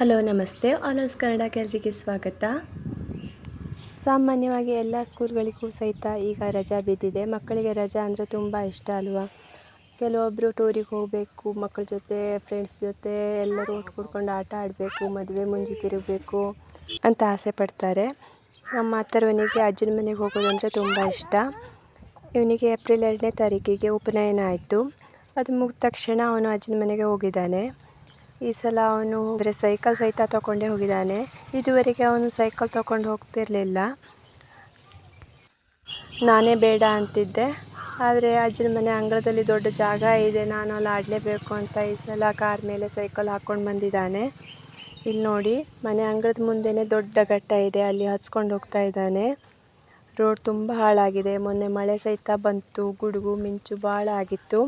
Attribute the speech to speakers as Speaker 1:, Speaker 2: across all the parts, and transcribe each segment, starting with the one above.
Speaker 1: Hello, ನಮಸ್ತೆ. ಆಲೋಸ್ ಕನ್ನಡ ಕೆರ್ಜಿಗೆ ಸ್ವಾಗತ. ಸಾಮಾನ್ಯವಾಗಿ ಎಲ್ಲ ಸ್ಕೂಲ್ಗಳಿಗೂ ಸಹಿತ ಈಗ ರಜಾ ಬಿದ್ದಿದೆ. ಮಕ್ಕಳಿಗೆ ರಜಾ ಅಂದರೆ ತುಂಬ ಇಷ್ಟ ಅಲ್ವಾ? ಕೆಲವೊಬ್ಬರು ಟೂರಿಗೆ ಹೋಗಬೇಕು, ಮಕ್ಕಳ ಜೊತೆ ಫ್ರೆಂಡ್ಸ್ ಜೊತೆ ಎಲ್ಲರೂ ಒಟ್ಟು ಕೂಡ್ಕೊಂಡು ಆಟ ಆಡಬೇಕು, ಮದುವೆ ಮುಂಜಿ ತಿರುಗಬೇಕು ಅಂತ ಆಸೆ ಪಡ್ತಾರೆ. ನಮ್ಮ ಅತ್ತರವನಿಗೆ ಅಜ್ಜನ ಮನೆಗೆ ಹೋಗೋದು ಅಂದರೆ ತುಂಬ ಇಷ್ಟ. ಇವನಿಗೆ ಏಪ್ರಿಲ್ ಎರಡನೇ ತಾರೀಕಿಗೆ ಉಪನಯನ ಆಯಿತು. ಅದು ಮುಗಿದ ತಕ್ಷಣ ಅವನು ಅಜ್ಜನ ಮನೆಗೆ ಹೋಗಿದ್ದಾನೆ. ಈ ಸಲ ಅವನು ಅಂದರೆ ಸೈಕಲ್ ಸಹಿತ ತಗೊಂಡೇ ಹೋಗಿದ್ದಾನೆ. ಇದುವರೆಗೆ ಅವನು ಸೈಕಲ್ ತಗೊಂಡು ಹೋಗ್ತಿರಲಿಲ್ಲ. ನಾನೇ ಬೇಡ ಅಂತಿದ್ದೆ. ಆದರೆ ಅಜ್ಜನ ಮನೆ ಅಂಗಳದಲ್ಲಿ ದೊಡ್ಡ ಜಾಗ ಇದೆ, ನಾನು ಅಲ್ಲಿ ಆಡಲೇಬೇಕು ಅಂತ ಈ ಸಲ ಕಾರ್ ಮೇಲೆ ಸೈಕಲ್ ಹಾಕ್ಕೊಂಡು ಬಂದಿದ್ದಾನೆ. ಇಲ್ಲಿ ನೋಡಿ, ಮನೆ ಅಂಗಳದ ಮುಂದೆನೇ ದೊಡ್ಡ ಘಟ್ಟ ಇದೆ, ಅಲ್ಲಿ ಹಚ್ಕೊಂಡು ಹೋಗ್ತಾ ಇದ್ದಾನೆ. ರೋಡ್ ತುಂಬ ಹಾಳಾಗಿದೆ, ಮೊನ್ನೆ ಮಳೆ ಸಹಿತ ಬಂತು, ಗುಡುಗು, ಮಿಂಚು ಭಾಳ ಆಗಿತ್ತು.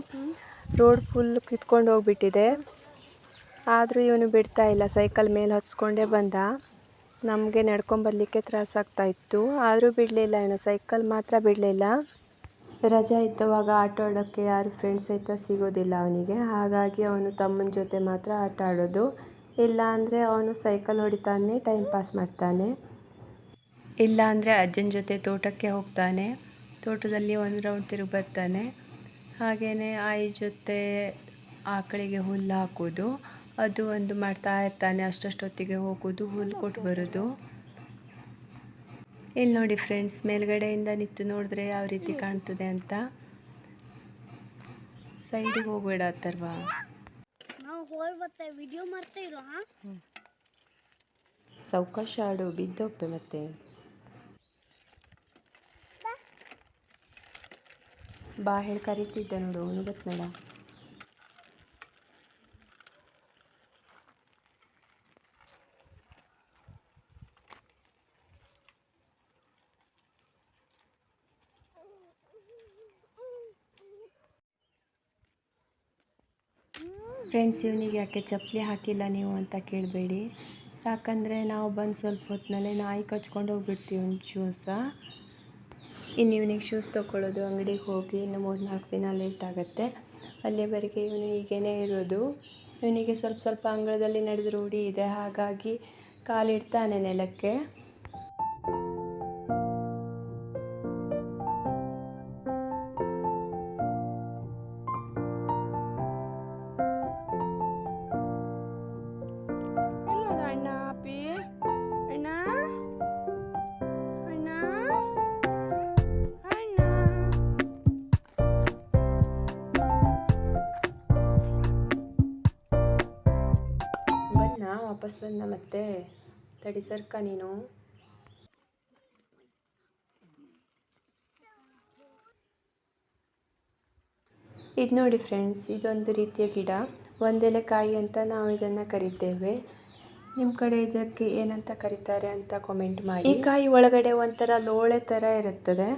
Speaker 1: ರೋಡ್ ಫುಲ್ ಕಿತ್ಕೊಂಡು ಹೋಗ್ಬಿಟ್ಟಿದೆ. ಆದರೂ ಇವನು ಬಿಡ್ತಾ ಇಲ್ಲ. ಸೈಕಲ್ ಮೇಲೆ ಹಚ್ಕೊಂಡೇ ಬಂದ. ನಮಗೆ ನಡ್ಕೊಂಬರ್ಲಿಕ್ಕೆ ತ್ರಾಸಾಗ್ತಾ ಇತ್ತು. ಆದರೂ ಬಿಡಲಿಲ್ಲ ಇವನು. ಸೈಕಲ್ ಮಾತ್ರ ಬಿಡಲಿಲ್ಲ. ರಜಾ ಇದ್ದವಾಗ ಆಟ ಆಡೋಕ್ಕೆ ಯಾರು ಫ್ರೆಂಡ್ಸ್ ಸಹಿತ ಸಿಗೋದಿಲ್ಲ ಅವನಿಗೆ. ಹಾಗಾಗಿ ಅವನು ತಮ್ಮನ ಜೊತೆ ಮಾತ್ರ ಆಟ ಆಡೋದು. ಇಲ್ಲ ಅಂದರೆ ಅವನು ಸೈಕಲ್ ಹೊಡಿತಾನೆ ಟೈಮ್ ಪಾಸ್ ಮಾಡ್ತಾನೆ. ಇಲ್ಲ ಅಂದರೆ ಅಜ್ಜನ ಜೊತೆ ತೋಟಕ್ಕೆ ಹೋಗ್ತಾನೆ. ತೋಟದಲ್ಲಿ ಒಂದು ರೌಂಡ್ ತಿರುಗಿ ಬರ್ತಾನೆ. ಹಾಗೆಯೇ ಆಯಿ ಜೊತೆ ಆಕಳಿಗೆ ಹುಲ್ಲು ಹಾಕೋದು ಅದು ಒಂದು ಮಾಡ್ತಾ ಇರ್ತಾನೆ ಅಷ್ಟಷ್ಟೊತ್ತಿಗೆ ಹೋಗೋದು ಹುಲ್ಲು ಕೊಟ್ಟು ಬರೋದು. ಇಲ್ಲಿ ನೋಡಿ ಫ್ರೆಂಡ್ಸ್ ಮೇಲ್ಗಡೆಯಿಂದ ನಿಂತು ನೋಡಿದ್ರೆ ಯಾವ ರೀತಿ ಕಾಣ್ತದೆ ಅಂತ. ಸೈಡಿಗೆ ಹೋಗ್ಬೇಡ ಅಥರ್ವಾ.
Speaker 2: ಹಾ?
Speaker 1: ಸಾವಕಾಶ ಆಡು ಬಿದ್ದೋಗ್ತೆ ಮತ್ತೆ. ಬಾ ಹೇಳಿ ಕರೀತಿದ್ದ ನೋಡು ಅವನು ಗೊತ್ತನಡ ಫ್ರೆಂಡ್ಸ್ ಇವನಿಗೆ ಯಾಕೆ ಚಪ್ಪಲಿ ಹಾಕಿಲ್ಲ ನೀವು ಅಂತ ಕೇಳಬೇಡಿ. ಯಾಕಂದರೆ ನಾವು ಬಂದು ಸ್ವಲ್ಪ ಹೊತ್ತಿನಲ್ಲೇ ನಾಯಿ ಕಚ್ಕೊಂಡು ಹೋಗ್ಬಿಡ್ತೀವಿ ಒಂದು ಶೂಸ ಇನ್ನು ಇವನಿಗೆ ಶೂಸ್ ತೊಗೊಳ್ಳೋದು ಅಂಗಡಿಗೆ ಹೋಗಿ ಇನ್ನು ಮೂರು ನಾಲ್ಕು ದಿನ ಲೇಟ್ ಆಗುತ್ತೆ. ಅಲ್ಲಿವರೆಗೆ ಇವನು ಹೀಗೇ ಇರೋದು. ಇವನಿಗೆ ಸ್ವಲ್ಪ ಸ್ವಲ್ಪ ಅಂಗಳದಲ್ಲಿ ನಡೆದು ರೂಢಿ ಇದೆ. ಹಾಗಾಗಿ ಕಾಲಿಡ್ತಾನೆ ನೆಲಕ್ಕೆ. ವಾಪಸ್ ಬಂದ ಮತ್ತೆ ತಡಿ ಸರ್ಕ ನೀನು? ಇದು ನೋಡಿ ಫ್ರೆಂಡ್ಸ್ ಇದೊಂದು ರೀತಿಯ ಗಿಡ. ಒಂದೆಲೆ ಕಾಯಿ ಅಂತ ನಾವು ಇದನ್ನು ಕರಿತೇವೆ. ನಿಮ್ಮ ಕಡೆ ಇದಕ್ಕೆ ಏನಂತ ಕರೀತಾರೆ ಅಂತ ಕಾಮೆಂಟ್ ಮಾಡಿ. ಈ ಕಾಯಿ ಒಳಗಡೆ ಒಂಥರ ಲೋಳೆ ಥರ ಇರುತ್ತದೆ.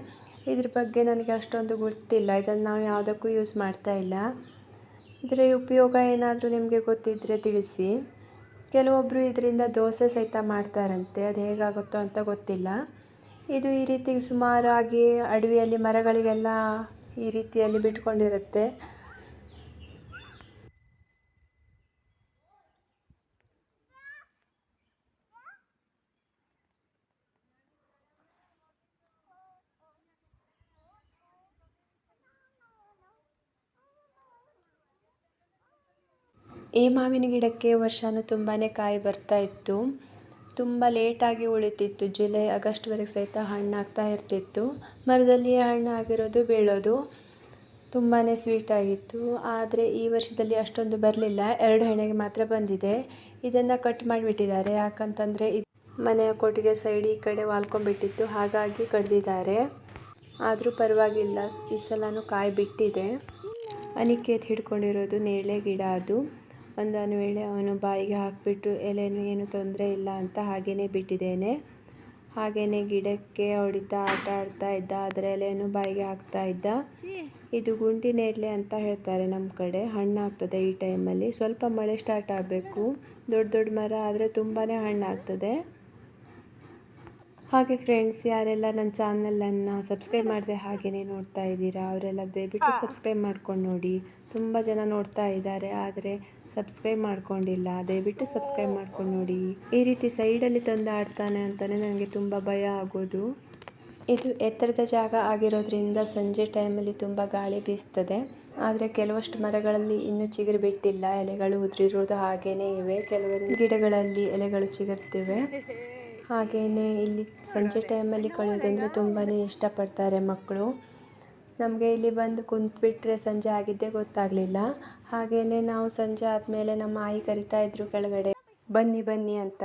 Speaker 1: ಇದ್ರ ಬಗ್ಗೆ ನನಗೆ ಅಷ್ಟೊಂದು ಗೊತ್ತಿಲ್ಲ. ಇದನ್ನು ನಾವು ಯಾವುದಕ್ಕೂ ಯೂಸ್ ಮಾಡ್ತಾ ಇಲ್ಲ. ಇದರ ಉಪಯೋಗ ಏನಾದರೂ ನಿಮಗೆ ಗೊತ್ತಿದ್ದರೆ ತಿಳಿಸಿ. ಕೆಲವೊಬ್ಬರು ಇದರಿಂದ ದೋಸೆ ಸಹಿತ ಮಾಡ್ತಾರಂತೆ. ಅದು ಹೇಗಾಗುತ್ತೋ ಅಂತ ಗೊತ್ತಿಲ್ಲ. ಇದು ಈ ರೀತಿ ಸುಮಾರಾಗಿ ಅಡವಿಯಲ್ಲಿ ಮರಗಳಿಗೆಲ್ಲ ಈ ರೀತಿಯಲ್ಲಿ ಬಿಟ್ಕೊಂಡಿರುತ್ತೆ. ಈ ಮಾವಿನ ಗಿಡಕ್ಕೆ ವರ್ಷವೂ ತುಂಬಾ ಕಾಯಿ ಬರ್ತಾ ಇತ್ತು. ತುಂಬ ಲೇಟಾಗಿ ಉಳಿತಿತ್ತು. ಜುಲೈ ಆಗಸ್ಟ್ವರೆಗೆ ಸಹಿತ ಹಣ್ಣಾಗ್ತಾ ಇರ್ತಿತ್ತು. ಮರದಲ್ಲಿ ಹಣ್ಣು ಆಗಿರೋದು ಬೀಳೋದು ತುಂಬಾ ಸ್ವೀಟಾಗಿತ್ತು ಆದರೆ ಈ ವರ್ಷದಲ್ಲಿ ಅಷ್ಟೊಂದು ಬರಲಿಲ್ಲ. ಎರಡು ಹಣ್ಣಿಗೆ ಮಾತ್ರ ಬಂದಿದೆ. ಇದನ್ನು ಕಟ್ ಮಾಡಿಬಿಟ್ಟಿದ್ದಾರೆ. ಯಾಕಂತಂದರೆ ಇದು ಮನೆಯ ಕೊಟ್ಟಿಗೆ ಸೈಡ್ ಈ ಕಡೆ ವಾಲ್ಕೊಂಡ್ಬಿಟ್ಟಿತ್ತು. ಹಾಗಾಗಿ ಕಡ್ದಿದ್ದಾರೆ. ಆದರೂ ಪರವಾಗಿಲ್ಲ. ಈ ಸಲನೂ ಕಾಯಿ ಬಿಟ್ಟಿದೆ. ಅನಿಕೇತ್ ಹಿಡ್ಕೊಂಡಿರೋದು ನೇರಳೆ ಗಿಡ ಅದು. ಒಂದೊಂದು ವೇಳೆ ಅವನು ಬಾಯಿಗೆ ಹಾಕಿಬಿಟ್ಟು, ಎಲೆನೂ ಏನು ತೊಂದರೆ ಇಲ್ಲ ಅಂತ ಹಾಗೆಯೇ ಬಿಟ್ಟಿದ್ದೇನೆ. ಹಾಗೆಯೇ ಗಿಡಕ್ಕೆ ಹೊಡಿತಾ, ಆಟ ಆಡ್ತಾ ಇದ್ದ ಅದರ ಎಲೆಯನ್ನು ಬಾಯಿಗೆ ಹಾಕ್ತಾ ಇದ್ದ. ಇದು ಗುಂಡಿ ನೇರಳೆ ಅಂತ ಹೇಳ್ತಾರೆ ನಮ್ಮ ಕಡೆ. ಹಣ್ಣಾಗ್ತದೆ ಈ ಟೈಮಲ್ಲಿ. ಸ್ವಲ್ಪ ಮಳೆ ಸ್ಟಾರ್ಟ್ ಆಗಬೇಕು. ದೊಡ್ಡ ದೊಡ್ಡ ಮರ ಆದರೆ ತುಂಬಾ ಹಣ್ಣಾಗ್ತದೆ. ಹಾಗೆ ಫ್ರೆಂಡ್ಸ್ ಯಾರೆಲ್ಲ ನನ್ನ ಚಾನಲನ್ನು ಸಬ್ಸ್ಕ್ರೈಬ್ ಮಾಡದೆ ಹಾಗೆಯೇ ನೋಡ್ತಾ ಇದ್ದೀರಾ ಅವರೆಲ್ಲ ದಯವಿಟ್ಟು ಸಬ್ಸ್ಕ್ರೈಬ್ ಮಾಡ್ಕೊಂಡು ನೋಡಿ. ತುಂಬ ಜನ ನೋಡ್ತಾ ಇದ್ದಾರೆ ಆದರೆ ಸಬ್ಸ್ಕ್ರೈಬ್ ಮಾಡ್ಕೊಂಡಿಲ್ಲ. ದಯವಿಟ್ಟು ಸಬ್ಸ್ಕ್ರೈಬ್ ಮಾಡ್ಕೊಂಡು ನೋಡಿ. ಈ ರೀತಿ ಸೈಡಲ್ಲಿ ತಂದು ಆಡ್ತಾನೆ ಅಂತಲೇ ನನಗೆ ತುಂಬ ಭಯ ಆಗೋದು. ಇದು ಎತ್ತರದ ಜಾಗ ಆಗಿರೋದ್ರಿಂದ ಸಂಜೆ ಟೈಮಲ್ಲಿ ತುಂಬ ಗಾಳಿ ಬೀಸ್ತದೆ. ಆದರೆ ಕೆಲವಷ್ಟು ಮರಗಳಲ್ಲಿ ಇನ್ನೂ ಚಿಗುರು ಬಿಟ್ಟಿಲ್ಲ. ಎಲೆಗಳು ಉದುರಿರೋದು ಹಾಗೇನೇ ಇವೆ. ಕೆಲವೊಂದು ಗಿಡಗಳಲ್ಲಿ ಎಲೆಗಳು ಚಿಗುರ್ತಿವೆ. ಹಾಗೆಯೇ ಇಲ್ಲಿ ಸಂಜೆ ಟೈಮಲ್ಲಿ ಕಳೆಯೋದಂದರೆ ತುಂಬಾ ಇಷ್ಟಪಡ್ತಾರೆ ಮಕ್ಕಳು. ನಮಗೆ ಇಲ್ಲಿ ಬಂದು ಕುಂತ್ಬಿಟ್ರೆ ಸಂಜೆ ಆಗಿದ್ದೇ ಗೊತ್ತಾಗಲಿಲ್ಲ. ಹಾಗೆಯೇ ನಾವು ಸಂಜೆ ಆದಮೇಲೆ ನಮ್ಮ ಆಯಿ ಕರಿತಾ ಇದ್ದರು ಕೆಳಗಡೆ, ಬನ್ನಿ ಬನ್ನಿ ಅಂತ.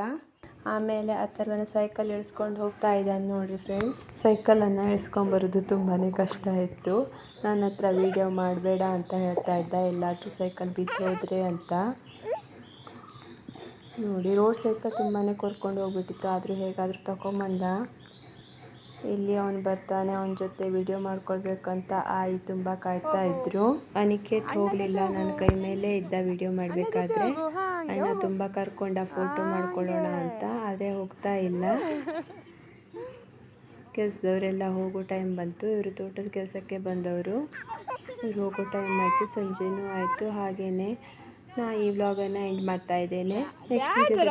Speaker 1: ಆಮೇಲೆ ಅಥರ್ವನ ಸೈಕಲ್ ಇಳಿಸ್ಕೊಂಡು ಹೋಗ್ತಾ ಇದ್ದಾನೆ ನೋಡಿ ಫ್ರೆಂಡ್ಸ್. ಸೈಕಲನ್ನು ಇಳಿಸ್ಕೊಂಬರೋದು ತುಂಬಾ ಕಷ್ಟ ಇತ್ತು. ನನ್ನ ಹತ್ರ ವೀಡಿಯೋ ಮಾಡಬೇಡ ಅಂತ ಹೇಳ್ತಾ ಇದ್ದ. ಎಲ್ಲಾದರೂ ಸೈಕಲ್ ಬಿದ್ದು ಹೋದ್ರೆ ಅಂತ. ನೋಡಿ, ರೋಡ್ ಸಹಿತ ತುಂಬಾ ಕೊರ್ಕೊಂಡು ಹೋಗ್ಬಿಟ್ಟಿತ್ತು. ಆದರೂ ಹೇಗಾದರೂ ತಗೊಂಬಂದ ಇಲ್ಲಿ ಅವನು ಬರ್ತಾನೆ, ಅವನ ಜೊತೆ ವಿಡಿಯೋ ಮಾಡ್ಕೊಳ್ಬೇಕಂತ ಆಯಿ ತುಂಬ ಕಾಯ್ತಾ ಇದ್ರು. ಅನಿಕೇತ್ ಹೋಗಲಿಲ್ಲ ನನ್ನ ಕೈ ಮೇಲೆ ಇದ್ದ ವಿಡಿಯೋ ಮಾಡಬೇಕಾದ್ರೆ. ಅಣ್ಣ ತುಂಬ ಕರ್ಕೊಂಡ ಫೋಟೋ ಮಾಡ್ಕೊಳ್ಳೋಣ ಅಂತ, ಅದೇ ಹೋಗ್ತಾ ಇಲ್ಲ. ಕೆಲಸದವರೆಲ್ಲ ಹೋಗೋ ಟೈಮ್ ಬಂತು. ಇವರು ತೋಟದ ಕೆಲಸಕ್ಕೆ ಬಂದವರು. ಇವ್ರು ಹೋಗೋ ಟೈಮ್ ಆಯಿತು, ಸಂಜೆನೂ ಆಯಿತು. ಹಾಗೆಯೇ ಈ ವ್ಲಾಗನ್ನು ಎಂಡ್ ಮಾಡ್ತಾ ಇದ್ದೇನೆ. ನೆಕ್ಸ್ಟ್